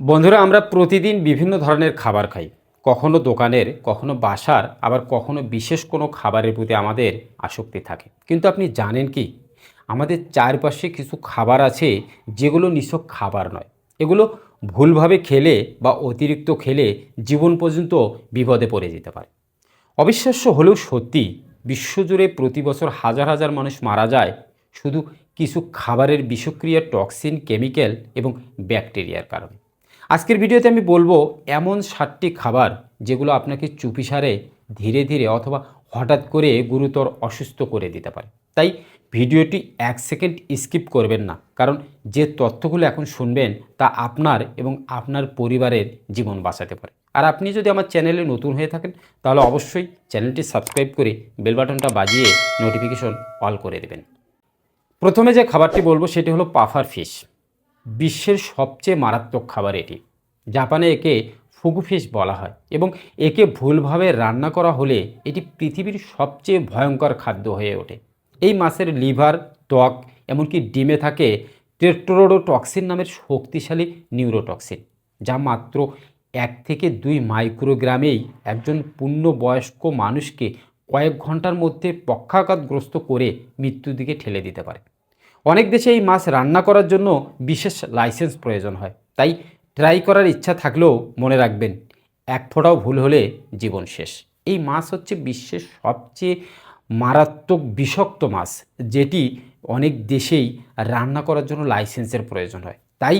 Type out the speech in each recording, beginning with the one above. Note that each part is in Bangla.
বন্ধুরা, আমরা প্রতিদিন বিভিন্ন ধরনের খাবার খাই। কখনো দোকানের, কখনো বাসার, আবার কখনো বিশেষ কোনো খাবারের প্রতি আমাদের আসক্তি থাকে। কিন্তু আপনি জানেন কি? আমাদের চারপাশে কিছু খাবার আছে যেগুলো নিছক খাবার নয়। এগুলো ভুলভাবে খেলে বা অতিরিক্ত খেলে জীবন পর্যন্ত বিপদে পড়ে যেতে পারে। অবিশ্বাস্য হলেও সত্যি, বিশ্বজুড়ে প্রতি বছর হাজার হাজার মানুষ মারা যায় শুধু কিছু খাবারের বিষক্রিয়া, টক্সিন, কেমিক্যাল এবং ব্যাকটেরিয়ার কারণে। আজকের ভিডিওতে আমি বলব, এমন সাতটি খাবার যেগুলো আপনাকে চুপিসারে ধীরে ধীরে অথবা হঠাৎ করে গুরুতর অসুস্থ করে দিতে পারে। তাই ভিডিওটি এক সেকেন্ড স্কিপ করবেন না, কারণ যে তথ্যগুলো এখন শুনবেন তা আপনার এবং আপনার পরিবারের জীবন বাঁচাতে পারে। আর আপনি যদি আমার চ্যানেলে নতুন হয়ে থাকেন, তাহলে অবশ্যই চ্যানেলটি সাবস্ক্রাইব করে বেল বাটনটা বাজিয়ে নোটিফিকেশন অল করে দেবেন। প্রথমে যে খাবারটি বলব, সেটি হলো পাফার ফিশ। বিশ্বের সবচেয়ে মারাত্মক খাবার এটি। জাপানে একে ফুগু ফিশ বলা হয় এবং একে ভুলভাবে রান্না করা হলে এটি পৃথিবীর সবচেয়ে ভয়ঙ্কর খাদ্য হয়ে ওঠে। এই মাছের লিভার, ত্বক, এমনকি ডিমে থাকে টেট্রোডোটক্সিন নামের শক্তিশালী নিউরোটক্সিন, যা মাত্র এক থেকে দুই মাইক্রোগ্রামেই একজন পূর্ণবয়স্ক মানুষকে কয়েক ঘণ্টার মধ্যে পক্ষাঘাতগ্রস্ত করে মৃত্যুর দিকে ঠেলে দিতে পারে। অনেক দেশে এই মাছ রান্না করার জন্য বিশেষ লাইসেন্স প্রয়োজন হয়। তাই ট্রাই করার ইচ্ছা থাকলেও মনে রাখবেন, এক ফোঁটাও ভুল হলে জীবন শেষ। এই মাছ হচ্ছে বিশ্বের সবচেয়ে মারাত্মক বিষাক্ত মাছ, যেটি অনেক দেশেই রান্না করার জন্য লাইসেন্সের প্রয়োজন হয়। তাই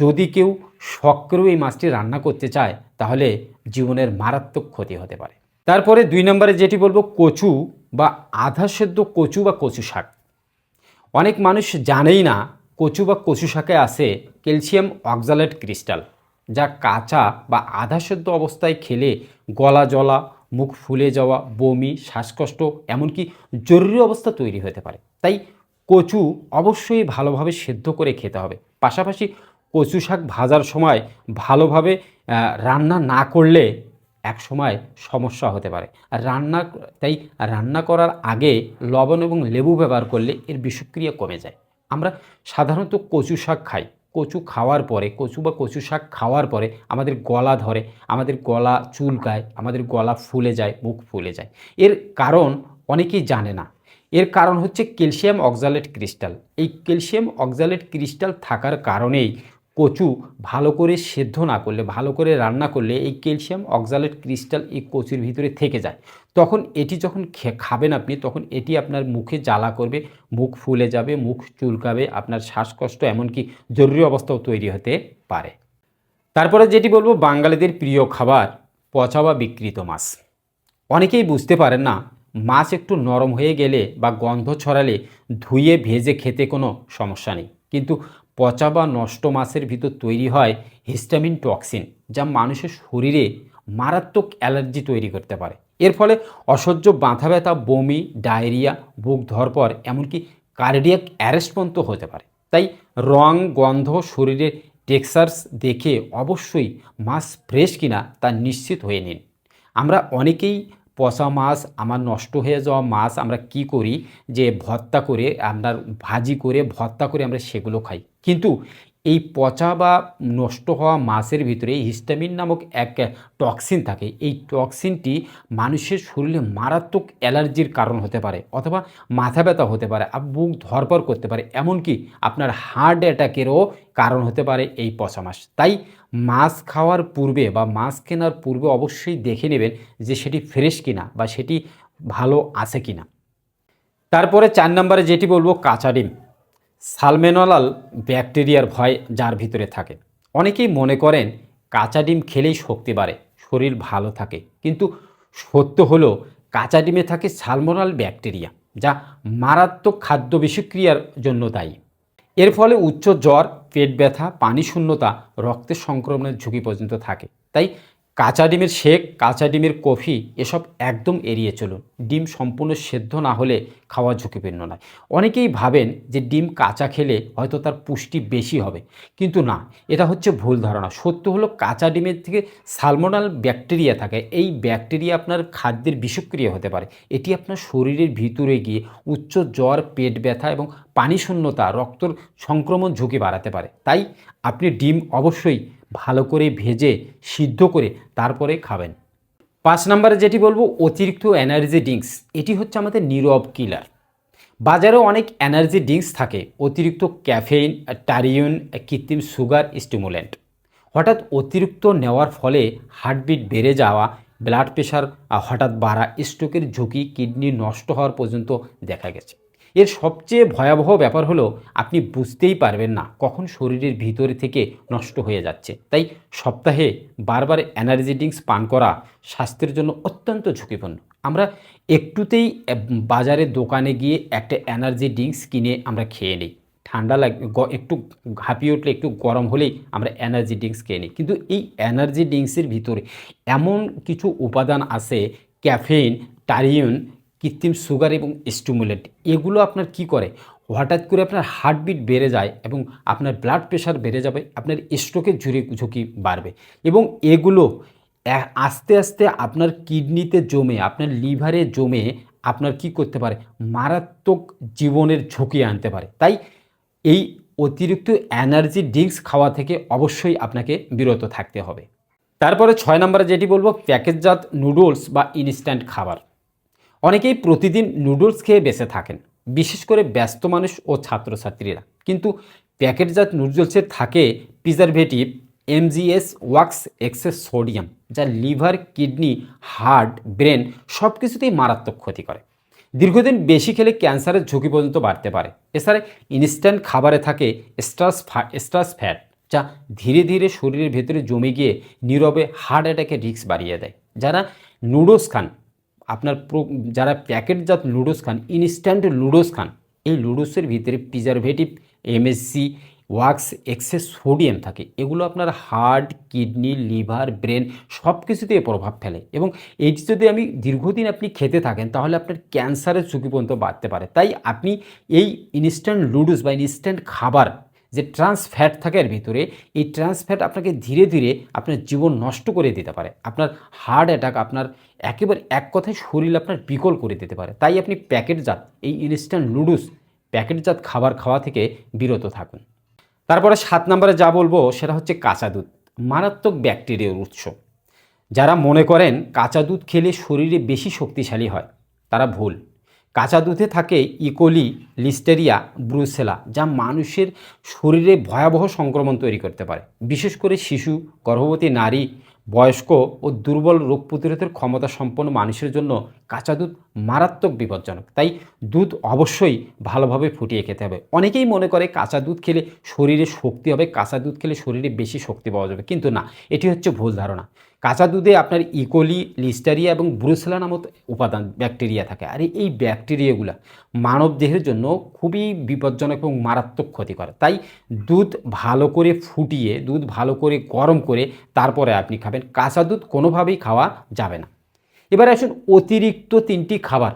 যদি কেউ শখ করেও এই মাছটি রান্না করতে চায়, তাহলে জীবনের মারাত্মক ক্ষতি হতে পারে। তারপরে দুই নম্বরে যেটি বলব, কচু বা আধা সেদ্ধ কচু বা কচু শাক। অনেক মানুষ জানেই না কচু বা কচু শাকে আছে ক্যালসিয়াম অক্সালেট ক্রিস্টাল, যা কাঁচা বা আধা সেদ্ধ অবস্থায় খেলে গলা জ্বলা, মুখ ফুলে যাওয়া, বমি, শ্বাসকষ্ট, এমনকি জরুরি অবস্থা তৈরি হতে পারে। তাই কচু অবশ্যই ভালোভাবে সেদ্ধ করে খেতে হবে। পাশাপাশি কচু শাক ভাজার সময় ভালোভাবে রান্না না করলে এক সময় সমস্যা হতে পারে। আর রান্না, তাই রান্না করার আগে লবণ এবং লেবু ব্যবহার করলে এর বিষক্রিয়া কমে যায়। আমরা সাধারণত কচু শাক খাই। কচু খাওয়ার পরে, কচু বা কচু শাক খাওয়ার পরে আমাদের গলা ধরে, আমাদের গলা চুলকায়, আমাদের গলা ফুলে যায়, মুখ ফুলে যায়। এর কারণ অনেকেই জানে না। এর কারণ হচ্ছে ক্যালসিয়াম অক্সালেট ক্রিস্টাল। এই ক্যালসিয়াম অক্সালেট ক্রিস্টাল থাকার কারণেই কচু ভালো করে সেদ্ধ না করলে, ভালো করে রান্না করলে এই ক্যালসিয়াম অক্সালেট ক্রিস্টাল এই কচুর ভিতরে থেকে যায়। তখন এটি যখন খাবেন আপনি, তখন এটি আপনার মুখে জ্বালা করবে, মুখ ফুলে যাবে, মুখ চুলকাবে, আপনার শ্বাসকষ্ট এমনকি জরুরি অবস্থাও তৈরি হতে পারে। তারপরে যেটি বলব, বাঙালিদের প্রিয় খাবার পচা বা বিকৃত মাছ। অনেকেই বুঝতে পারেন না, মাছ একটু নরম হয়ে গেলে বা গন্ধ ছড়ালে ধুয়ে ভেজে খেতে কোনো সমস্যা নেই। কিন্তু পচা বা নষ্ট মাছের ভিতর তৈরি হয় হিস্টামিন টক্সিন, যা মানুষের শরীরে মারাত্মক অ্যালার্জি তৈরি করতে পারে। এর ফলে অসহ্য বাঁধা ব্যথা, বমি, ডায়রিয়া, বুক ধরপর এমনকি কার্ডিয়াক অ্যারেস্ট পর্যন্ত হতে পারে। তাই রং, গন্ধ শরীরের টেক্সার্স দেখে অবশ্যই মাছ ফ্রেশ কিনা তা নিশ্চিত হয়ে নিন। আমরা অনেকেই পচা মাছ, আমার নষ্ট হয়ে যাওয়া মাছ আমরা কি করি? যে ভর্তা করে আপনার ভাজি করে, ভর্তা করে আমরা সেগুলো খাই। কিন্তু এই পচা বা নষ্ট হওয়া মাছের ভিতরে হিস্টামিন নামক এক টক্সিন থাকে। এই টক্সিনটি মানুষের শরীরে মারাত্মক অ্যালার্জির কারণ হতে পারে অথবা মাথা ব্যথা হতে পারে আর বুক ধরপর করতে পারে। এমনকি আপনার হার্ট অ্যাটাকেরও কারণ হতে পারে এই পচা মাছ। তাই মাছ খাওয়ার পূর্বে বা মাছ কেনার পূর্বে অবশ্যই দেখে নেবেন যে সেটি ফ্রেশ কিনা বা সেটি ভালো আছে কিনা। তারপরে চার নম্বরে যেটি বলব কাঁচা ডিম। সালমেনলাল ব্যাকটেরিয়ার ভয় যার ভিতরে থাকে। অনেকেই মনে করেন কাঁচা ডিম খেলেই শক্তি বাড়ে, শরীর ভালো থাকে। কিন্তু সত্য হলো, কাঁচা ডিমে থাকে সালমোনাল ব্যাকটেরিয়া, যা মারাত্মক খাদ্য বিষক্রিয়ার জন্য দায়ী। এর ফলে উচ্চ জ্বর, পেট ব্যথা, পানি শূন্যতা, রক্তের সংক্রমণের ঝুঁকি পর্যন্ত থাকে। তাই কাঁচা ডিমের শেক, কাঁচা ডিমের কফি, এসব একদম এড়িয়ে চলুন। ডিম সম্পূর্ণ সেদ্ধ না হলে খাওয়া ঝুঁকিপূর্ণ নয়। অনেকেই ভাবেন যে ডিম কাঁচা খেলে হয়তো তার পুষ্টি বেশি হবে। কিন্তু না, এটা হচ্ছে ভুল ধারণা। সত্য হলো কাঁচা ডিমের থেকে সালমোনাল ব্যাকটেরিয়া থাকে। এই ব্যাকটেরিয়া আপনার খাদ্যের বিষক্রিয়া হতে পারে। এটি আপনার শরীরের ভিতরে গিয়ে উচ্চ জ্বর, পেট ব্যথা এবং পানি শূন্যতা রক্তর সংক্রমণ ঝুঁকি বাড়াতে পারে। তাই আপনি ডিম অবশ্যই ভালো করে ভেজে সিদ্ধ করে তারপরে খাবেন। পাঁচ নম্বরে যেটি বলব, অতিরিক্ত এনার্জি ড্রিঙ্কস এটি হচ্ছে আমাদের নীরব কিলার বাজারে অনেক এনার্জি ড্রিঙ্কস থাকে। অতিরিক্ত ক্যাফেইন টারিউন কৃত্রিম সুগার স্টিমুলেন্ট হঠাৎ অতিরিক্ত নেওয়ার ফলে হার্টবিট বেড়ে যাওয়া ব্লাড প্রেশার হঠাৎ বাড়া স্ট্রোকের ঝুঁকি কিডনি নষ্ট হওয়ার পর্যন্ত দেখা গেছে। এর সবচেয়ে ভয়াবহ ব্যাপার হলো আপনি বুঝতেই পারবেন না কখন শরীরের ভিতরে থেকে নষ্ট হয়ে যাচ্ছে। তাই সপ্তাহে বারবার এনার্জি ড্রিঙ্কস পান করা স্বাস্থ্যের জন্য অত্যন্ত ঝুঁকিপূর্ণ। আমরা একটুতেই আহ, বাজারের দোকানে গিয়ে একটা এনার্জি ড্রিঙ্কস কিনে আমরা খেয়ে নিই। ঠান্ডা লাগ একটু হাঁপিয়ে উঠলে একটু গরম হলেই আমরা এনার্জি ড্রিঙ্কস খেয়ে নিই। কিন্তু এই এনার্জি ড্রিঙ্কসের ভিতরে এমন কিছু উপাদান আছে ক্যাফেইন টারিউন কৃত্রিম সুগার এবং স্টিমুলেন্ট এগুলো আপনার কি করে? হঠাৎ করে আপনার হার্টবিট বেড়ে যায় এবং আপনার ব্লাড প্রেশার বেড়ে যাবে, আপনার স্ট্রোকের ঝুঁকি ঝুঁকি বাড়বে এবং এগুলো আস্তে আস্তে আপনার কিডনিতে জমে, আপনার লিভারে জমে আপনার কি করতে পারে? মারাত্মক জীবনের ঝুঁকি আনতে পারে। তাই এই অতিরিক্ত এনার্জি ড্রিঙ্কস খাওয়া থেকে অবশ্যই আপনাকে বিরত থাকতে হবে। তারপরে ছয় নম্বরে যেটি বলব, প্যাকেটজাত নুডলস বা ইনস্ট্যান্ট খাবার। অনেকেই প্রতিদিন নুডলস খেয়ে বেঁচে থাকেন, বিশেষ করে ব্যস্ত মানুষ ও ছাত্রছাত্রীরা। কিন্তু প্যাকেটজাত নুডলসে থাকে preservative MGS wax excess sodium, যা লিভার, কিডনি, হার্ট, ব্রেন সব কিছুতেই মারাত্মক ক্ষতি করে। দীর্ঘদিন বেশি খেলে ক্যান্সারের ঝুঁকি পর্যন্ত বাড়তে পারে। এছাড়া ইনস্ট্যান্ট খাবারে থাকে স্ট্রাস স্ট্রাস ফ্যাট, যা ধীরে ধীরে শরীরের ভেতরে জমে গিয়ে নীরবে হার্ট অ্যাটাকের রিস্ক বাড়িয়ে দেয়। যারা নুডলস খান আপনার যারা প্যাকেটজাত লুডোস খান ইনস্ট্যান্ট লুডোস খান, এই লুডোসের ভিতরে preservative MSC wax excess sodium থাকে। এগুলো আপনার হার্ট কিডনি লিভার ব্রেন সব কিছুতেই প্রভাব ফেলে এবং এইটি যদি আমি দীর্ঘদিন আপনি খেতে থাকেন, তাহলে আপনার ক্যান্সারের ঝুঁকি পর্যন্ত বাড়তে পারে। তাই আপনি এই ইনস্ট্যান্ট লুডুস বা ইনস্ট্যান্ট খাবার যে ট্রান্স ফ্যাট থাকে এর ভিতরে, এই ট্রান্স ফ্যাট আপনাকে ধীরে ধীরে আপনার জীবন নষ্ট করে দিতে পারে। আপনার হার্ট অ্যাটাক আপনার একেবারে এক কথায় শরীর আপনার বিকল করে দিতে পারে। তাই আপনি প্যাকেটজাত এই ইনস্ট্যান্ট নুডলস প্যাকেটজাত খাবার খাওয়া থেকে বিরত থাকুন। তারপরে সাত নম্বরে যা বলব, সেটা হচ্ছে কাঁচা দুধ, মারাত্মক ব্যাকটেরিয়ার উৎস। যারা মনে করেন, কাঁচা দুধ খেলে শরীরে বেশি শক্তিশালী হয়, তারা ভুল। কাঁচা দুধে থাকে ইকোলি লিস্টেরিয়া ব্রুসেলা যা মানুষের শরীরে ভয়াবহ সংক্রমণ তৈরি করতে পারে। বিশেষ করে শিশু, গর্ভবতী নারী, বয়স্ক ও দুর্বল রোগ প্রতিরোধের ক্ষমতা সম্পন্ন মানুষের জন্য কাঁচা দুধ মারাত্মক বিপজ্জনক। তাই দুধ অবশ্যই ভালোভাবে ফুটিয়ে খেতে হবে। অনেকেই মনে করে কাঁচা দুধ খেলে শরীরে শক্তি হবে, কাঁচা দুধ খেলে শরীরে বেশি শক্তি পাওয়া যাবে, কিন্তু না, এটি হচ্ছে ভুল ধারণা। কাঁচা দুধে আপনার ইকোলি লিস্টারিয়া এবং ব্রুসেলা নামক উপাদান ব্যাকটেরিয়া থাকে। আর এই ব্যাকটেরিয়াগুলো মানব দেহের জন্য খুবই বিপজ্জনক এবং মারাত্মক ক্ষতি করে তাই দুধ ভালো করে ফুটিয়ে, দুধ ভালো করে গরম করে তারপরে আপনি খাবেন। কাঁচা দুধ কোনোভাবেই খাওয়া যাবে না। এবার আসুন অতিরিক্ত তিনটি খাবার।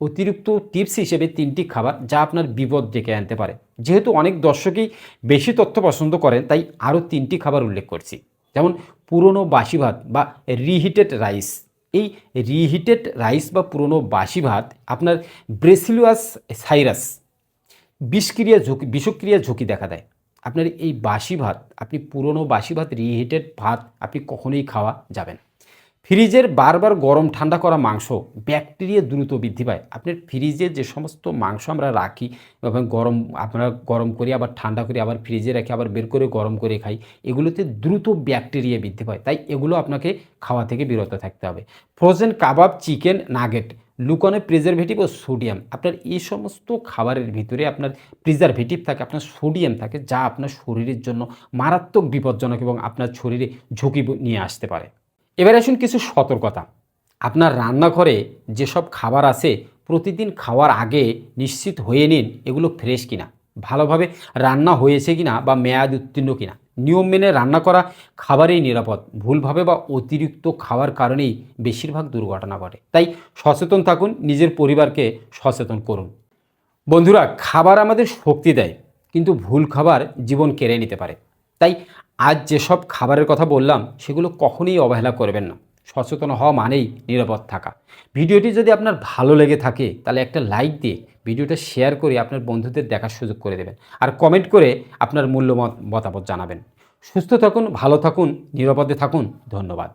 অতিরিক্ত টিপস হিসেবে তিনটি খাবার যা আপনার বিপদ ডেকে আনতে পারে। যেহেতু অনেক দর্শকই বেশি তথ্য পছন্দ করেন, তাই আরও তিনটি খাবার উল্লেখ করছি। যেমন পুরনো বাসি ভাত বা রিহিটেড রাইস এই রিহিটেড রাইস বা পুরনো বাসি ভাত আপনার ব্রেসিলুয়াস সাইরাস বিষক্রিয়া ঝুঁকি বিষক্রিয়া ঝুঁকি দেখা দেয়। আপনার এই বাসি ভাত, আপনি পুরনো বাসি ভাত রিহিটেড ভাত আপনি কখনোই খাওয়া যাবেন ফ্রিজের বারবার গরম ঠান্ডা করা মাংস ব্যাকটেরিয়া দ্রুত বৃদ্ধি পায়। আপনার ফ্রিজে যে সমস্ত মাংস আমরা রাখি এবং গরম আমরা গরম করি আবার ঠান্ডা করি আবার ফ্রিজে রাখি আবার বের করে গরম করে খাই, এগুলোতে দ্রুত ব্যাকটেরিয়া বৃদ্ধি পায়। তাই এগুলো আপনাকে খাওয়া থেকে বিরত থাকতে হবে। ফ্রোজেন কাবাব, চিকেন, নাগেট, লুকনে প্রিজারভেটিভ ও সোডিয়াম আপনার এই সমস্ত খাবারের ভিতরে আপনার প্রিজারভেটিভ থাকে, আপনার সোডিয়াম থাকে, যা আপনার শরীরের জন্য মারাত্মক বিপজ্জনক এবং আপনার শরীরে ঝুঁকি নিয়ে আসতে পারে। এবার আসুন কিছু সতর্কতা। আপনার রান্নাঘরে যেসব খাবার আছে, প্রতিদিন খাওয়ার আগে নিশ্চিত হয়ে নিন এগুলো ফ্রেশ কিনা, ভালোভাবে রান্না হয়েছে কিনা বা মেয়াদ উত্তীর্ণ কিনা। নিয়ম মেনে রান্না করা খাবারই নিরাপদ, ভুলভাবে বা অতিরিক্ত খাওয়ার কারণেই বেশিরভাগ দুর্ঘটনা ঘটে। তাই সচেতন থাকুন, নিজের পরিবারকে সচেতন করুন। বন্ধুরা, খাবার আমাদের শক্তি দেয়, কিন্তু ভুল খাবার জীবন কেড়ে নিতে পারে। তাই আজ যেসব খাবারের কথা বললাম, সেগুলো কখনোই অবহেলা করবেন না। সচেতন হওয়া মানেই নিরাপদ থাকা। ভিডিওটি যদি আপনার ভালো লেগে থাকে, তাহলে একটা লাইক দিয়ে ভিডিওটা শেয়ার করে আপনার বন্ধুদের দেখার সুযোগ করে দেবেন। আর কমেন্ট করে আপনার মূল্যমত মতামত জানাবেন। সুস্থ থাকুন, ভালো থাকুন, নিরাপদে থাকুন। ধন্যবাদ।